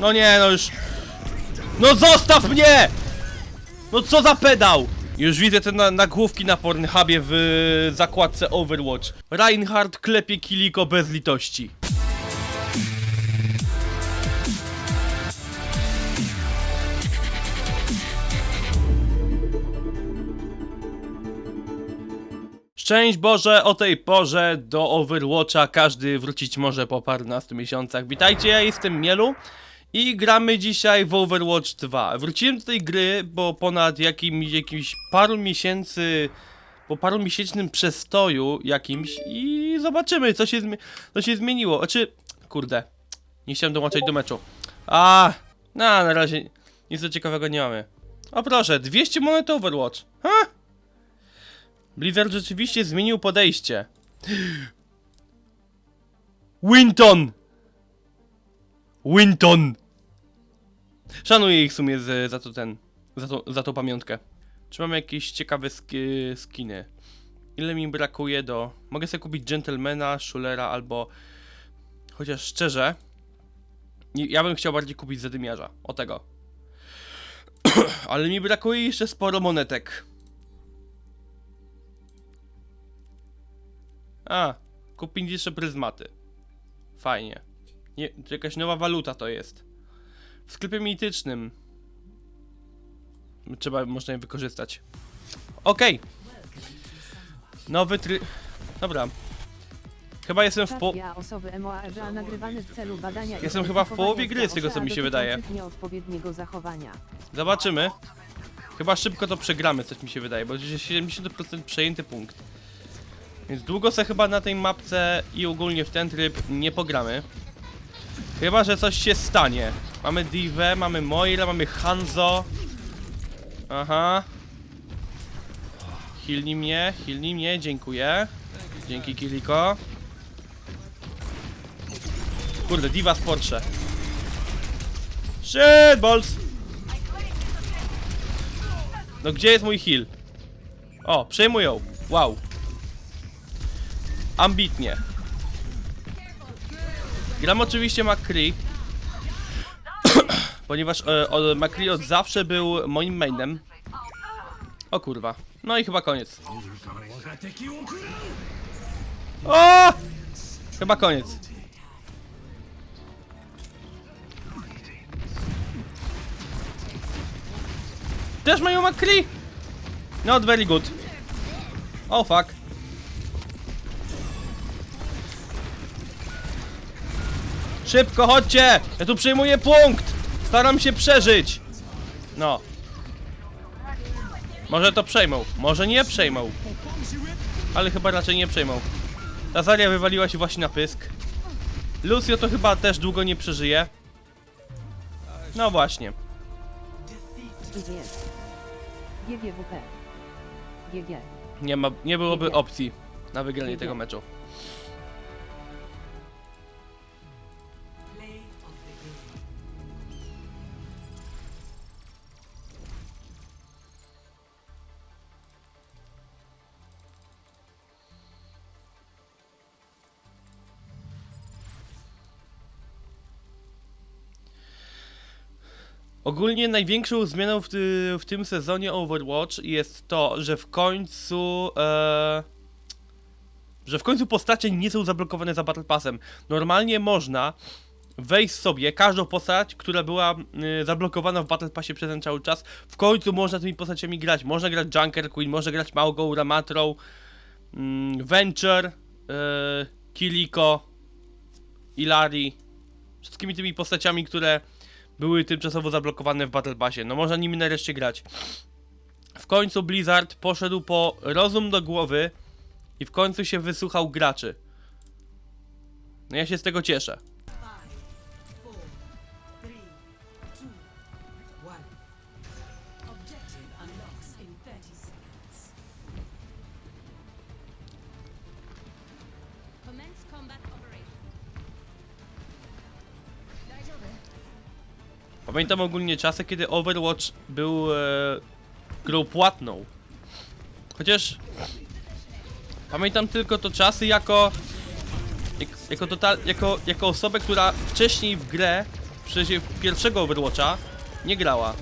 No nie, no już... No zostaw mnie! No co za pedał! Już widzę te na, nagłówki na Pornhubie w zakładce Overwatch. Reinhardt klepie Kiliko bez litości. Szczęść Boże, o tej porze do Overwatcha każdy wrócić może po paręnastu miesiącach. Witajcie, ja jestem Mielu i gramy dzisiaj w Overwatch 2. Wróciłem do tej gry, bo ponad jakim, jakimś paru miesięcy, po paru miesięcznym przestoju jakimś i zobaczymy co się, co się zmieniło. Znaczy, kurde, nie chciałem dołączać do meczu. A, no, na razie nic do ciekawego nie mamy. O proszę, 200 monet Overwatch. Ha? Blizzard rzeczywiście zmienił podejście. Winton! Winton! Szanuję ich w sumie z, za to ten, za, to, za tą pamiątkę. Czy mamy jakieś ciekawe ski, skiny? Ile mi brakuje do... Mogę sobie kupić Gentlemana, Schulera albo... Chociaż szczerze... Ja bym chciał bardziej kupić Zadymiarza. O tego. Ale mi brakuje jeszcze sporo monetek. A, kupić jeszcze pryzmaty. Fajnie. Nie, jakaś nowa waluta to jest. W sklepie mitycznym. Trzeba, można je wykorzystać. Okej. Nowy try... Dobra. Chyba jestem w po... Ja osoby MOARA nagrywany w celu badania i Jestem chyba w połowie gry, z tego, co mi się wydaje. dotyczących nieodpowiedniego zachowania. Zobaczymy. Chyba szybko to przegramy, coś mi się wydaje, bo już jest 70% przejęty punkt. Więc długo se chyba na tej mapce i ogólnie w ten tryb nie pogramy. Chyba, że coś się stanie. Mamy Divę, mamy Moira, mamy Hanzo. Aha. Hilni mnie, hilni mnie, dziękuję. Dzięki Kiliko. Kurde, Diva z. Shit balls! No gdzie jest mój heal? O, przejmują. Wow. Ambitnie. Gram oczywiście McCree. Ponieważ e, o, McCree od zawsze był moim mainem. O kurwa. No i chyba koniec. O! Chyba koniec. Też mają McCree? Not very good. Oh fuck. Szybko, chodźcie! Ja tu przyjmuję punkt! Staram się przeżyć! No. Może to przejmą, może nie przejmą. Ale chyba raczej nie przejmą. Tazaria wywaliła się właśnie na pysk. Lucio to chyba też długo nie przeżyje. No właśnie. GGS. GGWP. GG. Nie, ma, nie byłoby opcji na wygranie Nie. tego meczu. Ogólnie największą zmianą w, ty, w tym sezonie Overwatch jest to, że w końcu. E, że w końcu postacie nie są zablokowane za Battle Passem. Normalnie można wejść sobie każdą postać, która była y, zablokowana w Battle Passie przez ten cały czas. W końcu można tymi postaciami grać. Można grać Junker Queen, można grać Małgą, Ramatrą, mm, Venture, y, Kiliko, Ilari. Wszystkimi tymi postaciami, które były tymczasowo zablokowane w Battle Passie. No można nimi nareszcie grać. W końcu Blizzard poszedł po rozum do głowy i w końcu się wysłuchał graczy. No ja się z tego cieszę. Pamiętam ogólnie czasy, kiedy Overwatch był e, grą płatną. Chociaż pamiętam tylko to czasy jako jak, jako, total, jako jako osobę, która wcześniej w grę przecież pierwszego Overwatcha nie grała.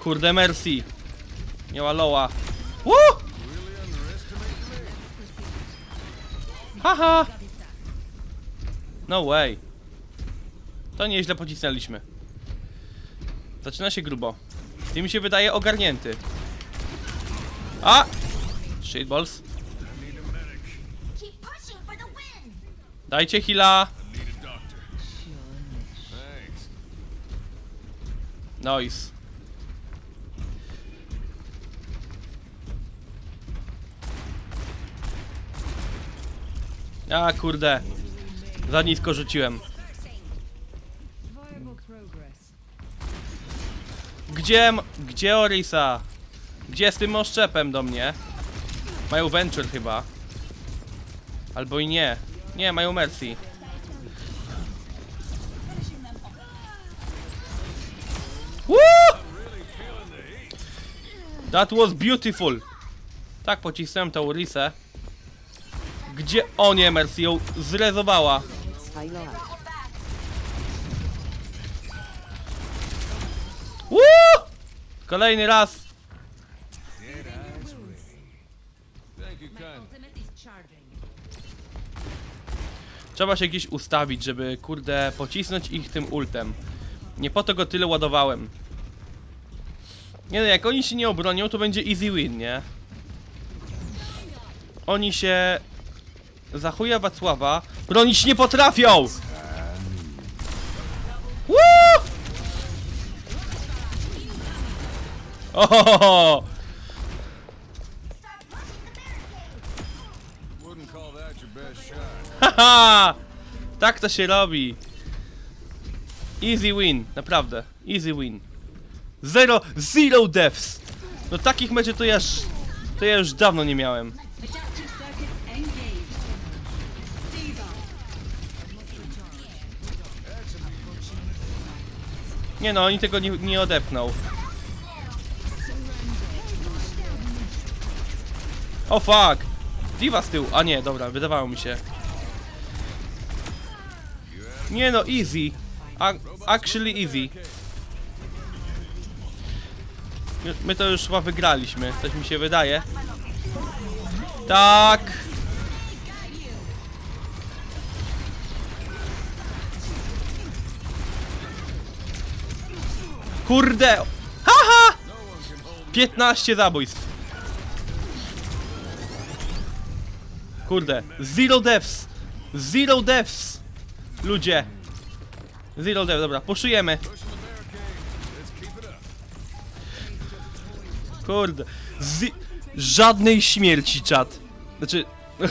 Kurde, Mercy. Miała loła. Woo! Haha! No way. To nieźle pocisnęliśmy. Zaczyna się grubo. Ty mi się wydaje ogarnięty. A! Shitballs. Dajcie heala. Nice. A kurde. Za nisko rzuciłem. Gdzie, gdzie Orisa? Gdzie z tym oszczepem do mnie? Mają Venture chyba. Albo i nie. Nie, mają Mercy. Woo! That was beautiful. Tak pocisnąłem tą Orisę. Gdzie? O nie, Mercy ją zrezowała. Woo! Kolejny raz. Trzeba się gdzieś ustawić, żeby kurde pocisnąć ich tym ultem. Nie po to go tyle ładowałem. Nie no, jak oni się nie obronią, to będzie easy win, nie? Oni się za chuja Wacława bronić nie potrafią! Woo! Ohohoho! Haha! Tak to się robi. Easy win, naprawdę. Easy win. Zero, zero deaths. No takich meczy to ja już, to ja już dawno nie miałem. Nie no, oni tego nie, nie odepną. O fuck! Diva z tyłu. A nie, dobra, wydawało mi się. Nie no, easy. A, actually easy. My to już chyba wygraliśmy, coś mi się wydaje. Tak! Kurde! Haha! 15 zabójstw. Kurde, zero deaths. Zero deaths. Ludzie. Zero deaths, dobra, poszujemy. Kurde. Zi żadnej śmierci, czat. Znaczy,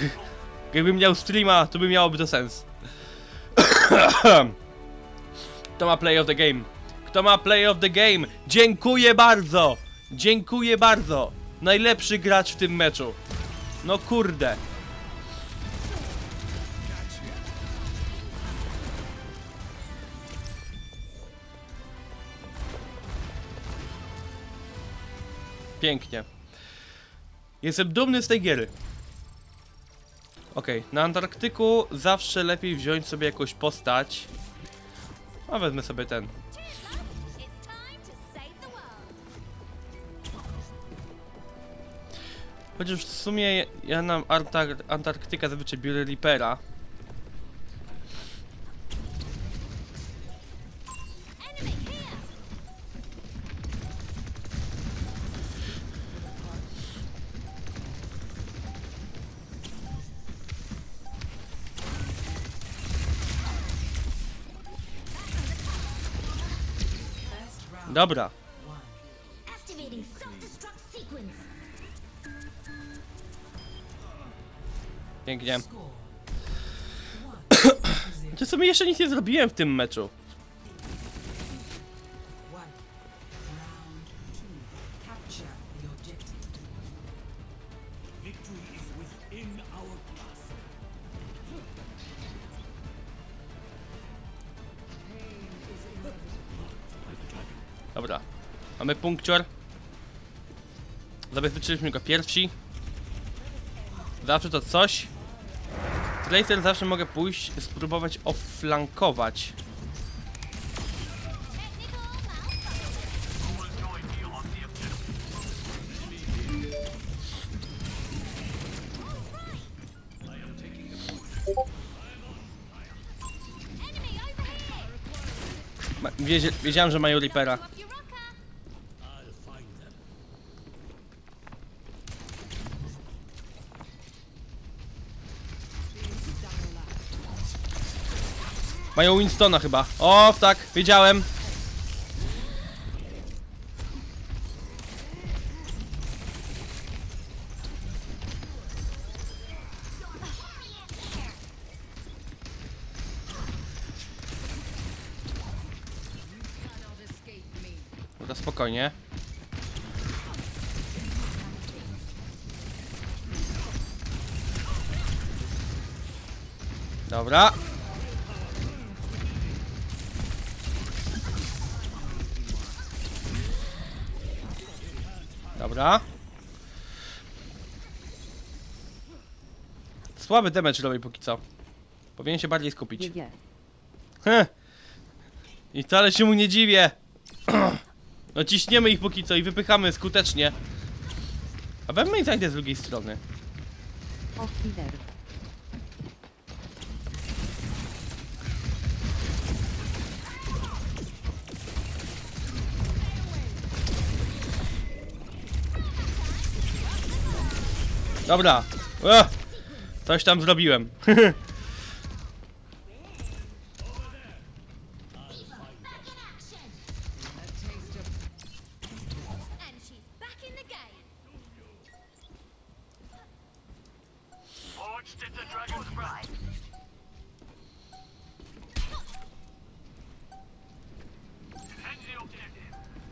jakbym miał streama, to by miałoby to sens. Kto ma play of the game? Kto ma play of the game? Dziękuję bardzo! Dziękuję bardzo! Najlepszy gracz w tym meczu. No kurde. Pięknie. Jestem dumny z tej giery. Okej, na Antarktyku zawsze lepiej wziąć sobie jakąś postać. A wezmę sobie ten. Chociaż w sumie ja na Antar Antarktykę zazwyczaj biorę Reapera. Dobra. Pięknie. Czy sobie jeszcze nic nie zrobiłem w tym meczu? Dobra. Mamy punkcior. Zabezpieczyliśmy go pierwsi. Zawsze to coś. Tracer zawsze mogę pójść, spróbować oflankować. Wiedziałem, że mają Reapera. Mają Winstona chyba. O, tak, wiedziałem. Dobra, spokojnie. Dobra. Dobra. Słaby damage robi póki co. Powinien się bardziej skupić. Heh. I wcale się mu nie dziwię. No ciśniemy ich póki co i wypychamy skutecznie. A wezmę i zajdę z drugiej strony. Off Dobra. Ech. Coś tam zrobiłem.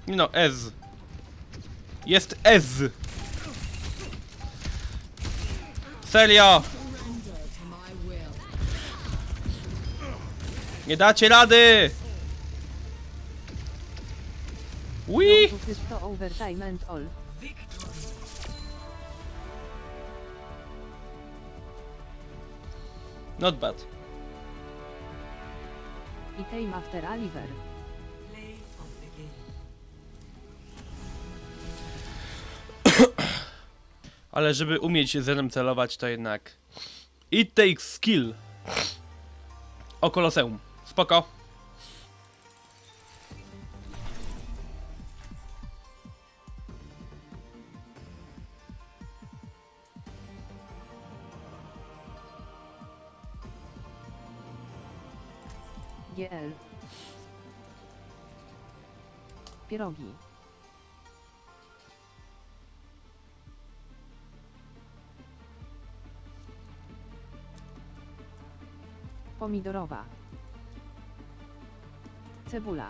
No, Ez. Jest Ez. Serio. Nie dacie rady. Ui. All. Not bad. Came after Oliver. Ale żeby umieć zerem celować, to jednak... It takes skill. O Koloseum. Spoko. GL. Pierogi. Pomidorowa. Cebula.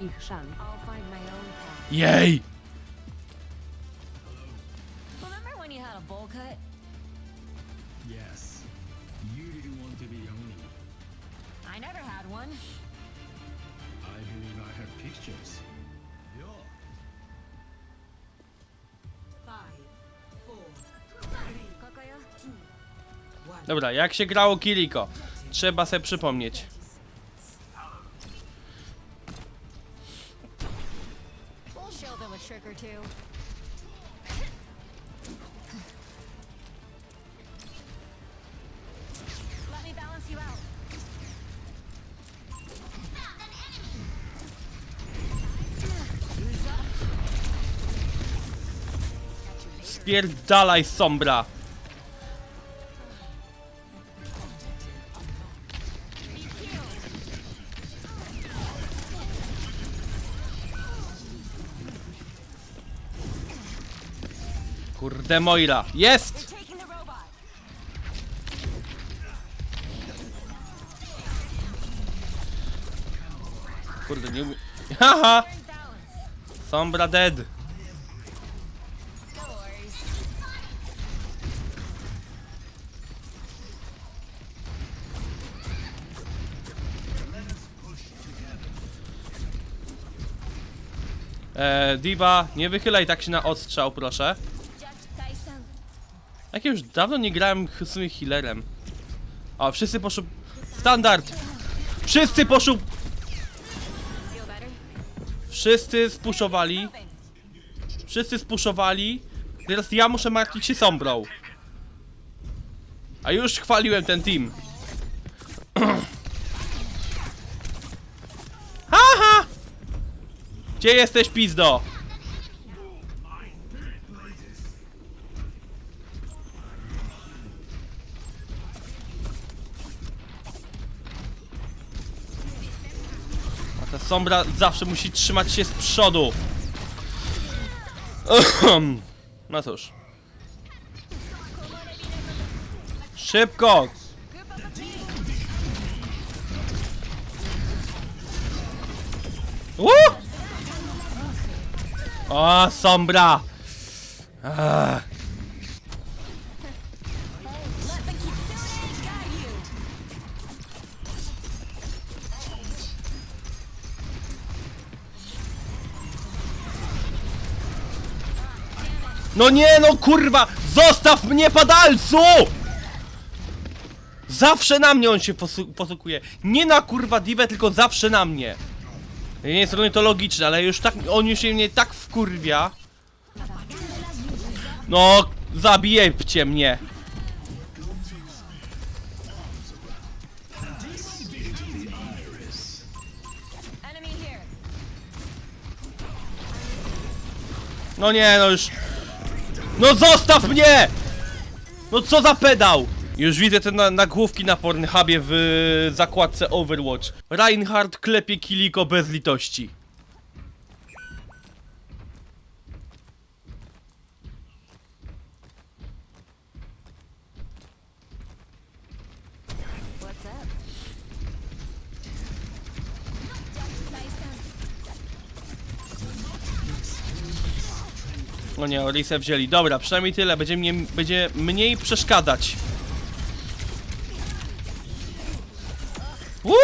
Own path. Jej! Remember when you had a bowl cut? Yes. You didn't want to be Oni. I never had one. I believe I have pictures. Dobra, jak się grało Kiriko? Trzeba sobie przypomnieć. We'll show Kurde Moira. Jest! Kurde, nie umie... Haha! Sombra dead. No worries. E, Diva, nie wychylaj tak się na odstrzał, proszę. Jak ja już dawno nie grałem w sumie healerem. O, wszyscy poszło... Standard! Wszyscy poszło... Wszyscy spuszowali. Wszyscy spuszowali. Teraz ja muszę martwić się Sombrą. A już chwaliłem ten team. Haha! Gdzie jesteś, pizdo? Sombra zawsze musi trzymać się z przodu. No cóż. Szybko! Uh! O, sombra! No nie, no kurwa! Zostaw mnie, padalcu! Zawsze na mnie on się posu posukuje. Nie na kurwa divę, tylko zawsze na mnie. Jednej strony to logiczne, ale już tak, on już się mnie tak wkurwia. No, zabijcie mnie. No nie, no już. No zostaw mnie! No co za pedał! Już widzę te na, nagłówki na Pornhubie w zakładce Overwatch. Reinhardt klepie Kiliko bez litości. No nie, Orisę wzięli. Dobra, przynajmniej tyle. Będzie, mnie, będzie mniej przeszkadzać. Uh!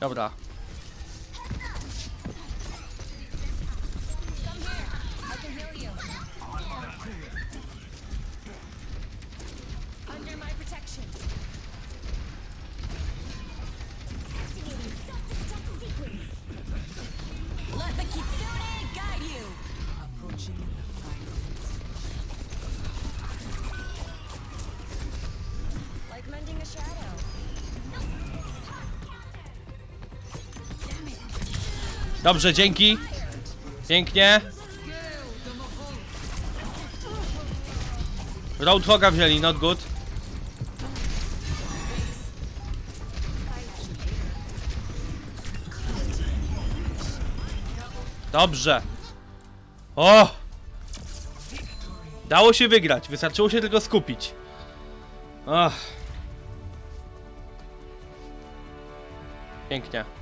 Barricade's Dobrze, dzięki. Pięknie. Roadhoga wzięli, not good. Dobrze. O! Dało się wygrać, wystarczyło się tylko skupić. Ach. Pięknie.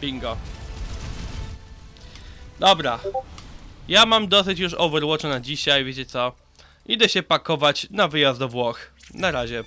Bingo. Dobra. Ja mam dosyć już Overwatcha na dzisiaj, wiecie co? Idę się pakować na wyjazd do Włoch. Na razie.